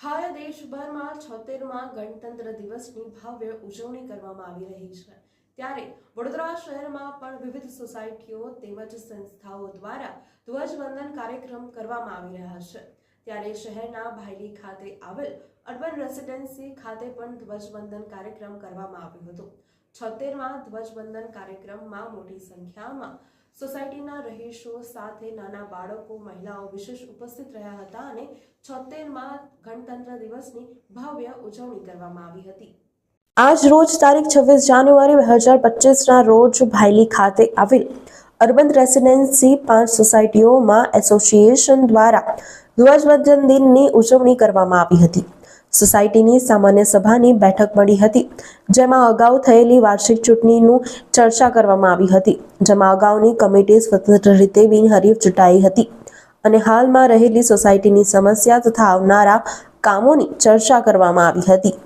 હાલ દેશભરમાં છોતેરમાં ગણતંત્ર દિવસની ભવ્ય ઉજવણી કરવામાં આવી રહી છે. ત્યારે વડોદરા શહેરમાં પણ વિવિધ સોસાયટીઓ તેમજ સંસ્થાઓ દ્વારા ધ્વજવંદન કાર્યક્રમ કરવામાં આવી રહ્યા છે. ત્યારે શહેરના ભાયલી ખાતે આવેલ અર્બન રેસિડેન્સી ખાતે પણ ધ્વજવંદન કાર્યક્રમ કરવામાં આવ્યો હતો. છોતેરમાં ધ્વજવંદન કાર્યક્રમમાં મોટી સંખ્યામાં સોસાયટીના રહીશો સાથે નાના બાળકો, મહિલાઓ વિશેષ ઉપસ્થિત રહ્યા હતા અને છોતેરમાં ગણતંત્ર દિવસની ભવ્ય ઉજવણી કરવામાં આવી હતી. આજ રોજ તારીખ છવ્વીસ જાન્યુઆરી બે હજાર પચીસના રોજ ભાયલી ખાતે આવેલ અર્બન રેસિડેન્સી પાંચ સોસાયટીઓમાં એસોસિએશન દ્વારા ધ્વજવંદન દિનની ઉજવણી કરવામાં આવી હતી. સોસાયટીની સામાન્ય સભાની બેઠક મળી હતી, જેમાં અગાઉ થયેલી વાર્ષિક ચૂંટણીનું ચર્ચા કરવામાં આવી હતી, જેમાં અગાઉની કમિટી સ્વતંત્ર રીતે બિનહરીફ ચૂંટાઈ હતી અને હાલમાં રહેલી સોસાયટીની સમસ્યા તથા આવનારા કામોની ચર્ચા કરવામાં આવી હતી.